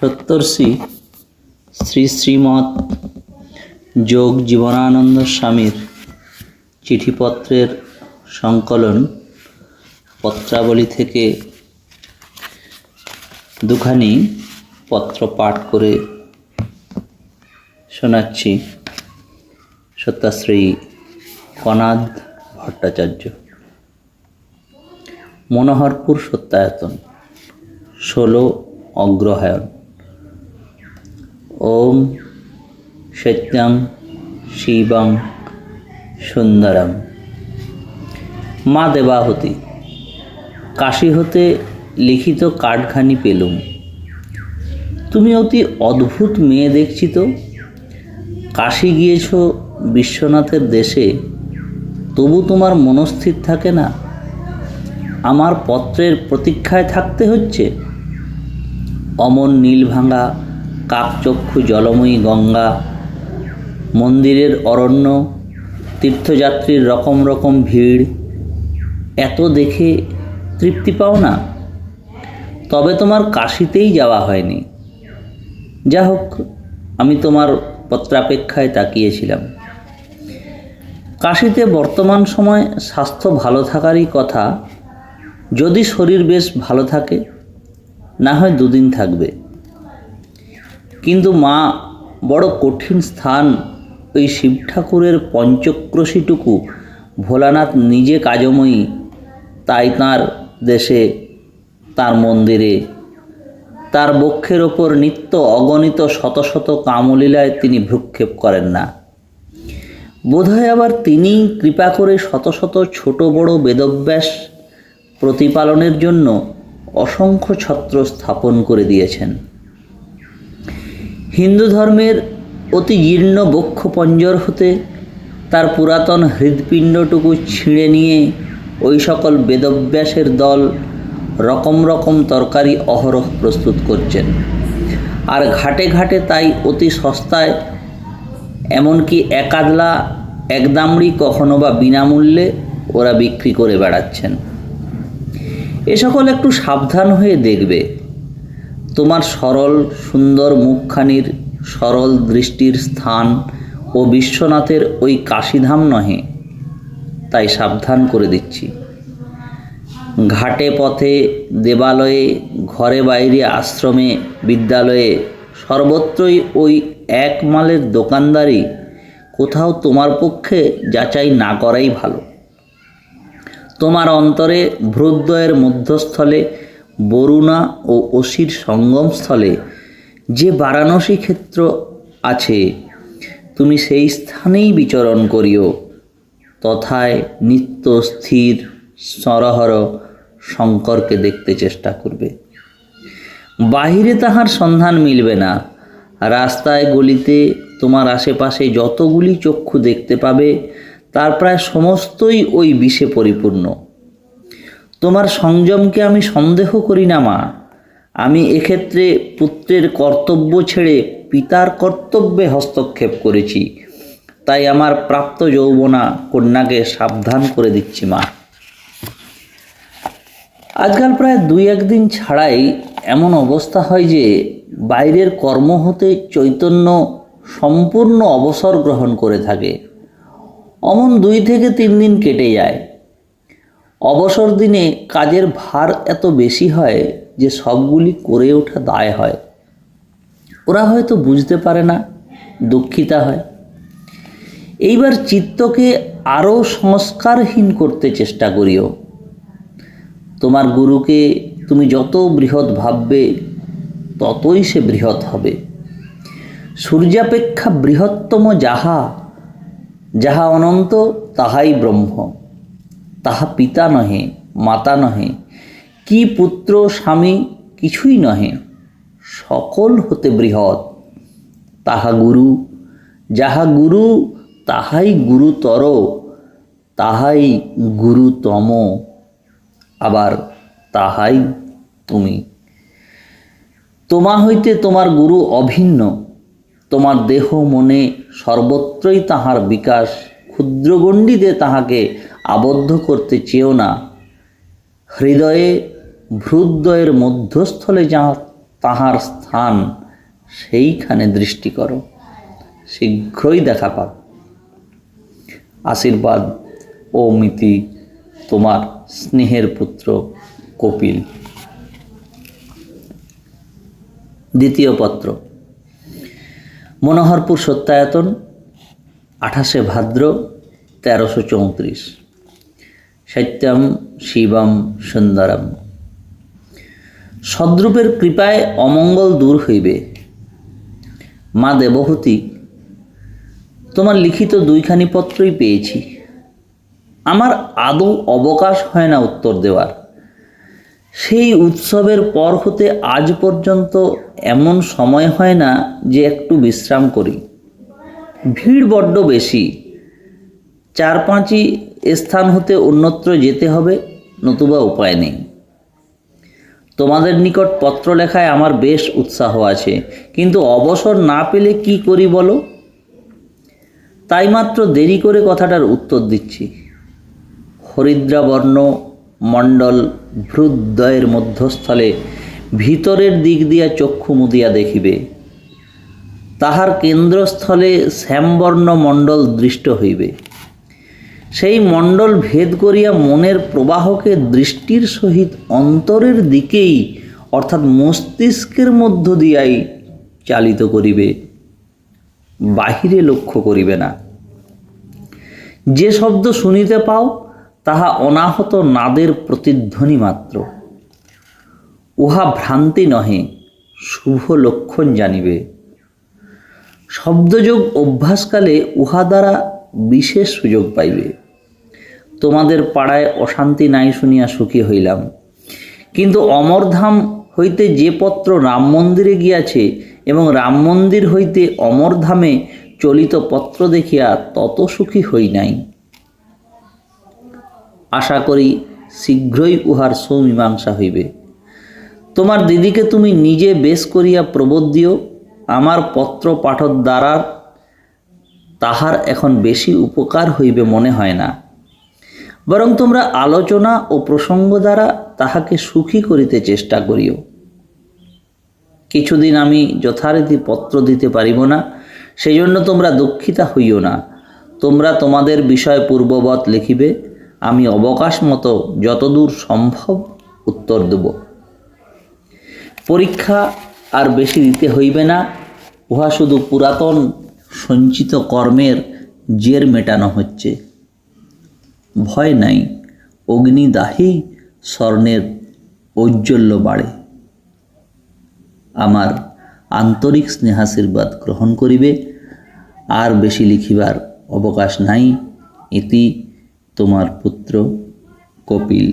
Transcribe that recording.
সত্তর্ষি শ্রী শ্রীমৎ যোগ জীবনানন্দ স্বামীর চিঠিপত্রের সংকলন পত্রাবলী থেকে দুখানি পত্র পাঠ করে শোনাচ্ছি সত্যাশ্রী কনাদ ভট্টাচার্য। মনোহরপুর সত্যায়তন। ষোলো অগ্রহায়ণ। ওম সত্যং শিবং সুন্দরম। মা দেবাহতী, কাশী হতে লিখিত কাঠখানি পেলুম। তুমি অতি অদ্ভুত মেয়ে দেখছি তো। কাশী গিয়েছ বিশ্বনাথের দেশে, তবু তোমার মনস্থির থাকে না। আমার পত্রের প্রতীক্ষায় থাকতে হচ্ছে। অমন নীলভাঙা কাকচক্ষু জলময়ী গঙ্গা, মন্দিরের অরণ্য, তীর্থযাত্রীর রকম রকম ভিড়। এত দেখে তৃপ্তি পাও না? তবে তোমার কাশিতেই যাওয়া হয়নি। যা হোক আমি তোমার পত্রাপেক্ষায় তাকিয়েছিলাম। কাশিতে বর্তমান সময় স্বাস্থ্য ভালো থাকারই কথা। যদি শরীর বেশ ভালো থাকে, না হয় দুদিন থাকবে। কিন্তু মা, বড় কঠিন স্থান, ওই শিব ঠাকুরের পঞ্চক্রোশীটুকু ভোলানাথ নিজে কাজময়ী, তাই তার দেশে, তার মন্দিরে। তার বক্ষের ওপর নিত্য অগণিত শত শত কামলীলায় তিনি ভ্রুক্ষেপ করেন না। বোধহয় আবার তিনি কৃপা করে শত শত ছোট বড় বেদব্যাস প্রতিপালনের জন্য অসংখ্য ছত্র স্থাপন করে দিয়েছেন। হিন্দু ধর্মের অতি জীর্ণ বক্ষ পঞ্জর হতে তার পুরাতন হৃৎপিণ্ডটুকু ছিঁড়ে নিয়ে ওই সকল বেদব্যাসের দল রকম রকম তরকারি অহরহ প্রস্তুত করছেন। আর ঘাটে ঘাটে তাই অতি সস্তায়, এমনকি একাদলা, একদামড়ি কখনো বা বিনামূল্যে ওরা বিক্রি করে বেড়াচ্ছেন। এ সকল একটু সাবধান হয়ে দেখবে। তোমার সরল সুন্দর মুখখানির সরল দৃষ্টির স্থান ও বিশ্বনাথের ওই কাশীধাম নহে, তাই সাবধান করে দিচ্ছি। ঘাটে পথে, দেবালয়ে, ঘরে বাইরে আশ্রমে, বিদ্যালয়ে সর্বত্রই ওই এক মালের দোকানদারি কোথাও তোমার পক্ষে যাচাই না করাই ভালো। তোমার অন্তরে ভ্রুদ্বয়ের মধ্যস্থলে বরুণা ও অসির সঙ্গমস্থলে যে বারাণসী ক্ষেত্র আছে, তুমি সেই স্থানেই বিচরণ করিও। তথায় নিত্য স্থির সরহর শঙ্করকে দেখতে চেষ্টা করবে। বাহিরে তাহার সন্ধান মিলবে না। রাস্তায় গলিতে তোমার আশেপাশে যতগুলি চক্ষু দেখতে পাবে, তার প্রায় সমস্তই ওই বিষে পরিপূর্ণ। তোমার সংযমকে আমি সন্দেহ করি না, মা। আমি এক্ষেত্রে পুত্রের কর্তব্য ছেড়ে পিতার কর্তব্যে হস্তক্ষেপ করেছি। তাই আমার প্রাপ্ত যৌবনা কন্যাকে সাবধান করে দিচ্ছি, মা। আজকাল প্রায় দুই একদিন ছাড়াই এমন অবস্থা হয় যে বাইরের কর্ম হতে চৈতন্য সম্পূর্ণ অবসর গ্রহণ করে থাকে। অমন দুই থেকে তিন দিন কেটে যায়। অবসর দিনে কাজের ভার এত বেশি হয় যে সবগুলি করে ওঠা দায় হয়। ওরা হয়তো বুঝতে পারে না, দুঃখিতা হয়। এইবার চিত্তকে আরও সংস্কারহীন করতে চেষ্টা করিও। তোমার গুরুকে তুমি যত বৃহৎ ভাববে, ততই সে বৃহৎ হবে। সূর্যাপেক্ষা বৃহত্তম যাহা যাহা অনন্ত, তাহাই ব্রহ্ম। তাহা পিতা নহে, মাতা নহে। কি পুত্র স্বামী কিছুই নহে। সকল হতে বৃহৎ। তাহা গুরু, যাহা গুরু তাহাই গুরুতর, তাহাই গুরুতম। আবার তাহাই তুমি। তোমা হইতে তোমার গুরু অভিন্ন। তোমার দেহ মনে সর্বত্রই তাহার বিকাশ। ক্ষুদ্রগণ্ডিতে তাহাকে আবদ্ধ করতে চেয়েও না। হৃদয়ে ভ্রুদ্বয়ের মধ্যস্থলে যা তাহার স্থান, সেইখানে দৃষ্টি করো। শীঘ্রই দেখা পাব। আশীর্বাদ ও মিতি তোমার স্নেহের পুত্র কপিল। দ্বিতীয় পত্র। মনোহরপুর সত্যায়তন, আঠাশে ভাদ্র, তেরোশো চৌত্রিশ। সত্যম শিবম সুন্দরম। সদ্রূপের কৃপায় অমঙ্গল দূর হইবে। মা দেবহূতি, তোমার লিখিত দুইখানি পত্রই পেয়েছি। আমার আদৌ অবকাশ হয় না উত্তর দেওয়ার। সেই উৎসবের পর হতে আজ পর্যন্ত এমন সময় হয় না যে একটু বিশ্রাম করি। ভিড় বড্ড বেশি। চার পাঁচই স্থান হতে অন্যত্র যেতে হবে, নতুবা উপায় নেই। তোমাদের নিকট পত্র লেখায় আমার বেশ উৎসাহ আছে, কিন্তু অবসর না পেলে কি করি বলো? তাই মাত্র দেরি করে কথাটার উত্তর দিচ্ছি। হরিদ্রাবর্ণ মণ্ডল ভ্রুদ্বয়ের মধ্যস্থলে ভিতরের দিক দিয়া চক্ষু মুদিয়া দেখিবে। তাহার কেন্দ্রস্থলে শ্যামবর্ণ মণ্ডল দৃষ্ট হইবে। সেই মণ্ডল ভেদ করিয়া মনের প্রবাহকে দৃষ্টির সহিত অন্তরের দিকেই, অর্থাৎ মস্তিষ্কের মধ্য দিয়াই চালিত করিবে। বাহিরে লক্ষ্য করিবে না। যে শব্দ শুনিতে পাও, তাহা অনাহত নাদের প্রতিধ্বনি মাত্র। উহা ভ্রান্তি নহে, শুভ লক্ষণ জানিবে। শব্দযোগ অভ্যাসকালে উহা দ্বারা বিশেষ সুযোগ পাইবে। তোমাদের পাড়ায় অশান্তি নাই শুনিয়া সুখী হইলাম। কিন্তু অমরধাম হইতে যে পত্র রাম মন্দিরে গিয়াছে এবং রাম মন্দির হইতে অমরধামে চলিত পত্র দেখিয়া তত সুখী হই নাই। আশা করি শীঘ্রই উহার সৌমীমাংসা হইবে। তোমার দিদিকে তুমি নিজে বেশ করিয়া প্রবোধ দিও। আমার পত্র পাঠক দ্বারা তাহার এখন বেশি উপকার হইবে মনে হয় না। বরং তোমরা আলোচনা ও প্রসঙ্গ দ্বারা তাহাকে সুখী করিতে চেষ্টা করিও। কিছুদিন আমি যথারীতি পত্র দিতে পারিব না সেই জন্য তোমরা দুঃখিতা হইও না। তোমরা তোমাদের বিষয় পূর্ববৎ লিখিবে, আমি অবকাশ মতো যতদূর সম্ভব উত্তর দেব। পরীক্ষা আর বেশি দিতে হইবে না, উহা শুধু পুরাতন সঞ্চিত কর্মের জের মেটানো হচ্ছে। ভয় নাই, অগ্নিদাহে স্বর্ণের ঔজ্জ্বল্য বাড়ে। আমার আন্তরিক স্নেহাশীর্বাদ গ্রহণ করিবে, আর বেশি লিখিবার অবকাশ নাই। ইতি তোমার পুত্র কপিল।